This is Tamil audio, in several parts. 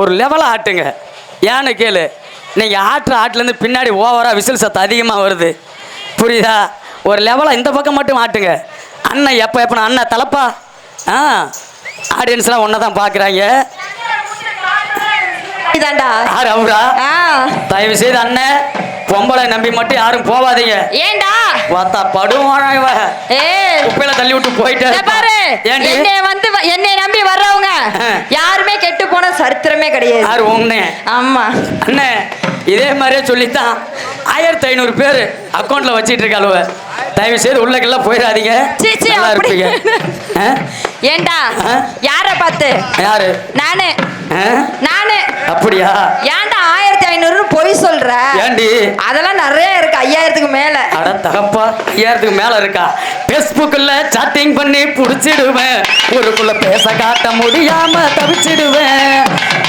ஒரு லெவலாக ஆட்டுங்க. ஏன்னு கேளு நீங்கள் ஆட்டுற ஆட்டுலேருந்து பின்னாடி ஓவராக விசில் சத்தம் அதிகமாக வருது. புரியுதா? ஒரு லெவலாக இந்த பக்கம் மட்டும் ஆட்டுங்க. அண்ணன் எப்போ எப்போ அண்ணன் தலப்பா. ஆ ஆடியன்ஸ்லாம் ஒன்றை தான் பார்க்குறாங்க இதாண்டா யார் ஆ. தயவு செய்து அண்ணன் பொம்பளை நம்பி மட்டும் யாரும் போவாதீங்க. ஏண்டா? பார்த்தா படுவானா இவ. குப்பையில தள்ளி விட்டு போயிட்டே. பாரு. ஏண்டி? என்னை வந்து வ- என்னை நம்பி வர்றவங்க. யாருமே கெட்டு போன சரித்திரமே கிடையாது. யார் உன்னே ஆமா. அண்ணே இதே மாதிரியே சொல்லித்தான் ஆயிரத்தி ஐநூறு பேர் அக்கௌண்ட்ல வச்சிட்டு இருக்காளுவ. தயவு செய்து உள்ளக்கெல்லாம் போயிடாதீங்க. நல்லா. இருப்பீங்க? ஏண்டா? யார பார்த்து? யாரு? நானு? நானு. அப்படியா? ஏன்டா ஆயிரத்தி ஐநூறுன்னு பொய் சொல்ற? ஏண்டி? அதெல்லாம் நிறைய இருக்கு ஐயாயிரத்துக்கு மேல. அட தகப்பா ஐயாயிரத்துக்கு மேல இருக்கா? பேஸ்புக்ல சாட்டிங் பண்ணி புடிச்சிடுவேன். ஊருக்குள்ள பேச காட்ட முடியாம தவிச்சிடுவேன்.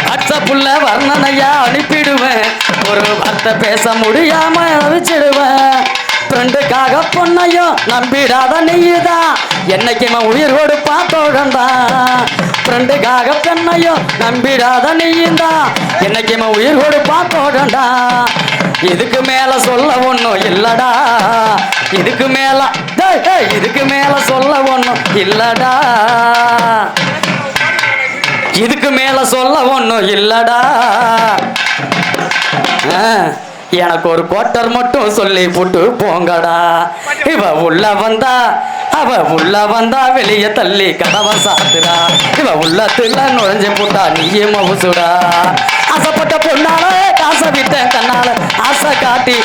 வாட்ஸ்அப்புள்ள வர்ணனையா அனுப்பிடுவேன். ஒரு வார்த்தை பேச முடியாம தவிச்சிடுவேன். ஃப்ரெண்டுக்காக பொண்ணையும் நம்பிடாத நீதான் என்னைக்குமா உயிர் கொடுப்பா தோழண்டா ஃப்ரெண்டுக்காக பெண்ணையும் நம்பிடாத நீந்தான் என்னைக்குமா உயிர் கொடுப்பா தோழண்டா இதுக்கு மேல சொல்ல ஒண்ணும் இல்லடா. இதுக்கு மேல இதுக்கு மேல சொல்ல ஒண்ணும் இல்லடா. இதுக்கு மேல சொல்ல ஒண்ணும் இல்லடா. ஆ, எனக்கு ஒரு கோட்டர் மட்டும் சொல்லி போட்டு போங்கடா. இவ உள்ள வந்தா அவ உள்ள வந்தா வெளிய தள்ளி கதவை சாத்துறா இவ உள்ளத்துல நுழைஞ்சு போட்டா நீயே மவுசுடா. ஆசைப்பட்ட பொண்ணால காசை விட்ட கண்ணால ஆசை காட்டி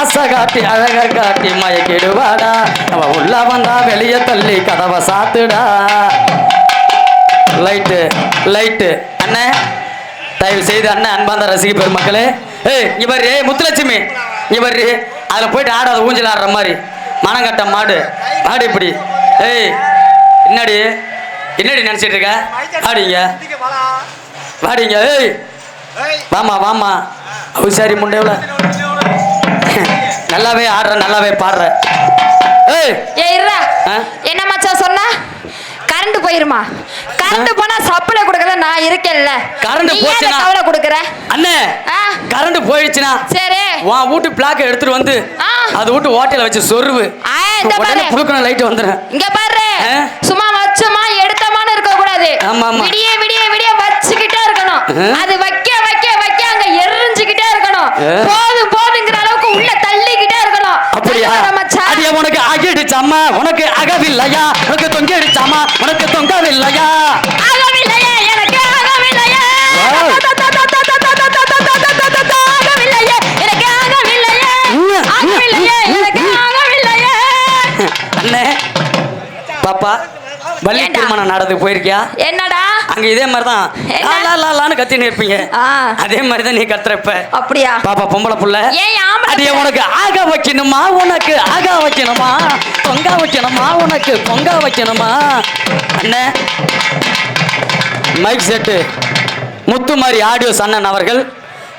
ஆசை காட்டி அழக காட்டி மயக்கிடுவாடா. அவ உள்ள வந்தா வெளிய தள்ளி கதவை சாத்துடா. லைட்டு லைட்டு அண்ணே தயவு செய்து அண்ணன் அன்பார்ந்த ரசிக பெருமக்களே ஏய் இங்க பாரு ஏய் முத்துலட்சுமி. இங்க பாரு அதில் போயிட்டு ஆடாத ஊஞ்சல் ஆடுற மாதிரி. மனங்கட்ட மாடு. மாடு இப்படி. ஏய் என்னடி? என்னடி நினச்சிட்டு இருக்க? ஆடிங்க வாடிங்க ஏய். வாமா வாமா அவசாரி முண்டைவுல நல்லாவே ஆடுற நல்லாவே பாடுற. ஏய். ஏ இருடா. ஆ? என்ன மச்சான் சொன்ன? கரண்ட் போயிருமா? கரண்ட் போனா சப்ளை கொடுக்கறத நான் இருக்கேன்ல கரண்ட் போச்சுன்னா? கவலை கொடுக்கற அண்ணே? கரண்ட் போயிடுச்சுன்னா சரி உன் வீட்டு பிளாக் எடுத்துட்டு வந்து. அது வீட்டு ஓட்டையில வச்சு சொருவு உடனே. புழுக்கணும் லைட் வந்துடும் இங்க பாரு? சும்மா வச்சோமா எடுத்தமான்னு இருக்க கூடாது ஆமா, ஆமா. விடிய விடிய விடிய வச்சுக்கிட்டே இருக்கணும்? அது வைக்க வைக்க வைக்க அங்க எரிஞ்சுக்கிட்டே இருக்கணும் ஆ? போதும் போதுங்கிற அளவுக்கு உள்ள தள்ளிக்கிட்டே இருக்கணும் அப்படியா அடியா உனக்கு அகிடுச்சாமா உனக்கு அகவில்லையா உனக்கு தொங்கிடுச்சாமா உனக்கு ஆகவில்லையே. அண்ணே பாப்பா. ஏண்டா? திருமணம் நடந்து போயிருக்கியா? என்னடா? அங்க இதே மாதிரி தான்? லா, லா, லான்னு கத்தின்னு இருப்பீங்க. ஆ. அதே மாதிரி தான் நீ கத்துறப்ப. அப்படியா? பாப்பா பொம்பளை புள்ள. புள்ள? உனக்கு ஆக வைக்கணுமா? உனக்கு ஆக வைக்கணுமா? பொங்க வைக்கணுமா? உனக்கு பொங்க வைக்கணுமா? அண்ணே. மைக் செட்டு முத்துமாரி ஆடியோஸ் அண்ணன் அவர்கள்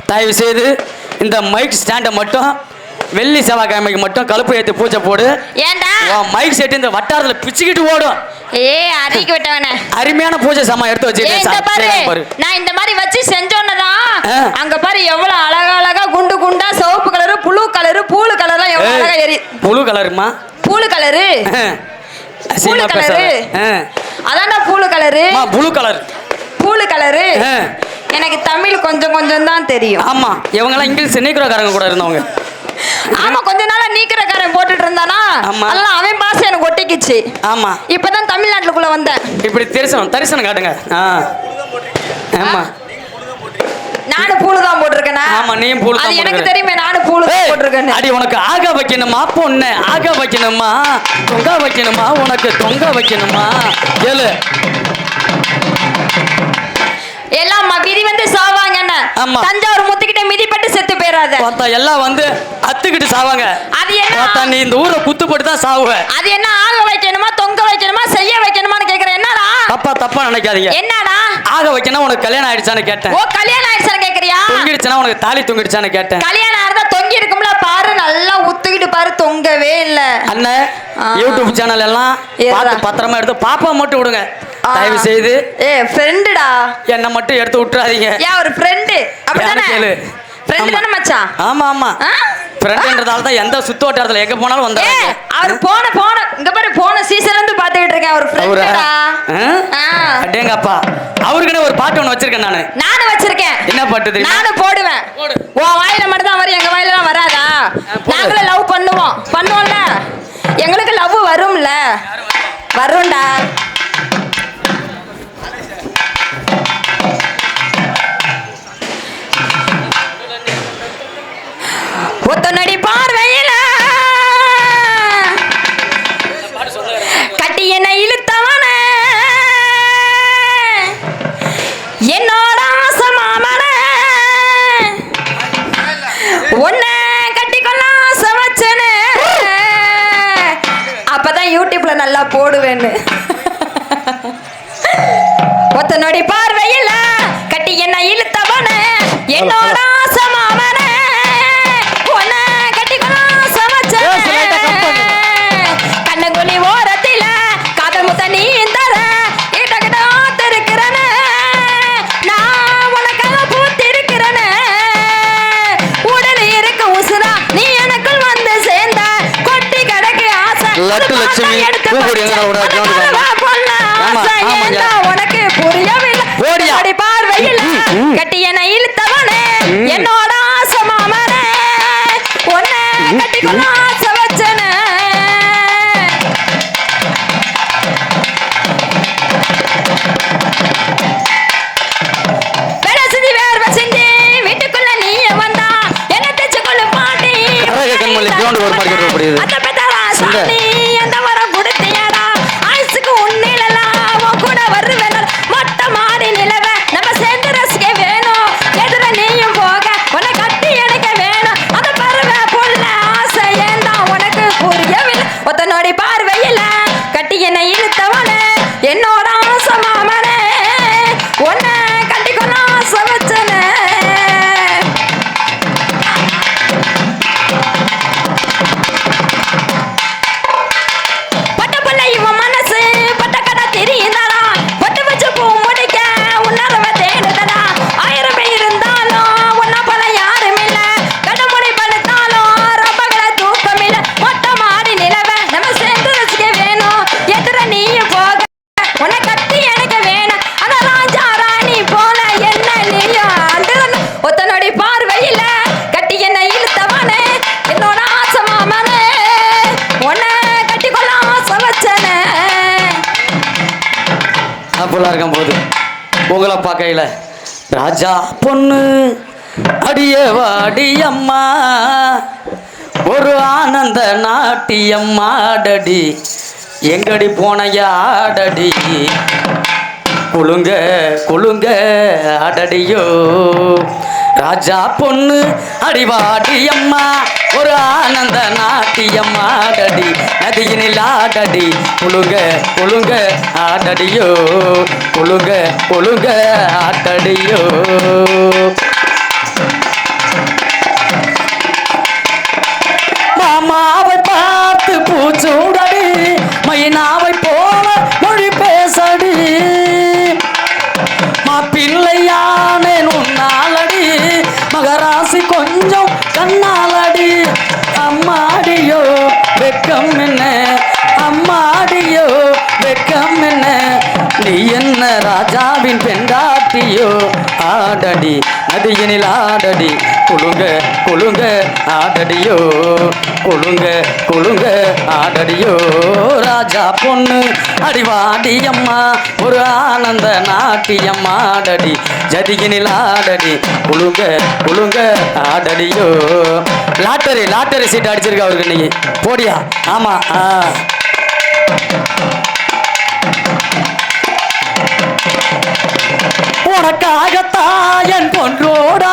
தயவு செய்து இந்த மைக் ஸ்டாண்டை மட்டும் வெள்ளி செவ்வாய்க்கிழமைக்கு மட்டும் கழுப்பு ஏற்றி பூஜை போடு. ஏன்டா உன் மைக் செட்டு இந்த வட்டாரத்தில் பிச்சுக்கிட்டு ஓடும். ஏ அறிக்கை விட்டவனே. அருமையான பூஜை சாமான் எடுத்து சார். பாரு. நான் இந்த மாதிரி வச்சு செஞ்சோன்னதான். அங்க பாரு எவ்வளவு அழகா அழகா குண்டு குண்டா சிவப்பு கலரு புழு கலரு பூளு கலர்லாம் எவ்வளவு அழகா எரி புழு கலருமா பூளு கலரு பேசாத. கலரு. அதான்டா blue colour blue colour blue colour. எனக்கு தமிழ் கொஞ்சம் கொஞ்சம் தான் தெரியும். ஆமா இவங்கெல்லாம் இங்கிலீஷ் நீக்கிறக்காரங்க கூட இருந்தவங்க. ஆமா கொஞ்ச நாளா நீக்கிறக்காரன் போட்டுட்டு இருந்தானா. அதெல்லாம் அவன் பாசை எனக்கு ஒட்டிக்கிச்சு. ஆமா. இப்பதான் தமிழ்நாட்டுக்குள்ள வந்தேன். இப்படி தரிசனம் தரிசனம் காட்டுங்க. ஆமா. நானும் பூளு தான் போட்டிருக்கேனா? ஆமா, அது எனக்கு. தெரியுமே நானும் பூளு தான் ஏய், போட்டிருக்கேன்னு. அடி உனக்கு ஆக வைக்கணுமா பொண்ணு? ஆக வைக்கணுமா? தொங்க வைக்கணுமா? உனக்கு தொங்க வைக்கணுமா? ஏழு எல்லாம் விதி வந்து சாவாங்கன்னு. தஞ்சாவூர் முத்துக்கிட்ட மிதிப்பட்டு செத்து போயிடாத பார்த்தா எல்லாம் வந்து அத்துக்கிட்டு சாவாங்க. அது என்ன? பார்த்தா நீ இந்த ஊரை குத்து போட்டு தான் சாவுவ. அது என்ன ஆக வைக்கணுமா தொங்க வைக்கணுமா செய்ய வைக்கணுமான்னு கேக்குறேன் என்னடா? தப்பா தப்பா நினைக்காதீங்க. என்னடா? ஆக வைக்கணும் உனக்கு கல்யாணம் ஆயிடுச்சான்னு கேட்டேன். ஓ கல்யாணம் ஆயிடுச்சான்னு கேக்குறியா? தொங்கிடுச்சுன்னா உனக்கு தாலி தொங்கிடுச்சான்னு கேட்டேன். கல்யாணம் ஆயிருந்தா தொங்கி இருக்கும்ல பாரு நல்லா உத்துக்கிட்டு பாரு தொங்கவே இல்ல. அண்ணன். யூடியூப் சேனல் எல்லாம். பார்த்து பத்திரமா எடுத்து பாப்பா மட்டும் விடுங்க. தயவு செய்து ஏ ஃப்ரெண்டுடா என்னை மட்டும் எடுத்து விட்டுறாதீங்க. ஏன் ஒரு ஃப்ரெண்டு அப்படிதானே கேளு? ஃப்ரெண்டு. தானே மச்சான்? ஆமா ஆமா? ஃப்ரெண்ட்ன்றதால தான் எந்த சுத்து வட்டாரத்துல எங்க போனாலும் வந்துடுறாங்க அவர் போன போன இங்க பாரு போன சீசன்ல இருந்து பாத்துக்கிட்டு இருக்கேன். அவர் ஃப்ரெண்டுடா? அடேங்கப்பா. அவருக்குன்னு ஒரு பாட்டு ஒண்ணு வச்சிருக்கேன் நானு. நானும் வச்சிருக்கேன். என்ன பாட்டு தெரியுமா? நானும் போடுவேன். போடு. உன் வாயில மட்டும் தான் வரும் எங்க வாயில எல்லாம் வராதா போடு. நாங்களும் லவ் பண்ணுவோம். பண்ணுவோம்ல. எங்களுக்கு லவ் வரும்ல. வரும்டா. நல்லா போடுவேன்னு. ஒத்த நொடி பார்வையில கட்டி என்ன இழுத்தவன. என்னோட ஆமாங்க. ஏண்டா உனக்கு புரியவில்லை. அப்படி பார்வையில் ம். கட்டி என்னை இழுத்தவனே. என்னோட ஆசை மாமனே உன்னை கட்டிக்கொள்ள ஆசை வச்சனே. வேலை செஞ்சு வேர்வை உங்களை பார்க்கையில ராஜா பொண்ணு அடியே வாடி ஒரு ஆனந்த நாட்டியம்மாடடி எங்கடி போனையாடடி குழுங்க குழுங்க அடடியோ ராஜா பொண்ணு அடிவாடி அம்மா ஒரு ஆனந்த நாட்டியம் ஆடடி நதியினில் ஆடடி குலுங்க புழுங்க ஆடடியோ புழுங்க புழுங்க ஆட்டடியோ. மாமாவை பார்த்து பூச்சூடடி மைனா வெக்கம் என்ன? அம்மாடியோ வெக்கம் என்ன? நீ என்ன ராஜாவின் பெண்டாட்டியோ? ஆடடி நதியினில் ஆடடி குழுங்க குழுங்க ஆடடியோ. கொழுங்க கொழுங்க ஆடடியோ ராஜா பொண்ணு அடிவாடி அம்மா ஒரு ஆனந்த நாட்டியம் ஆடடி ஜதியினில் ஆடடி குலுங்க குலுங்க ஆடடியோ. லாட்டரி லாட்டரி சீட் அடிச்சிருக்கா அவருக்கு இன்னைக்கு. போடியா? ஆமா ஆ. உனக்காகத்தான் என் பொன்றோட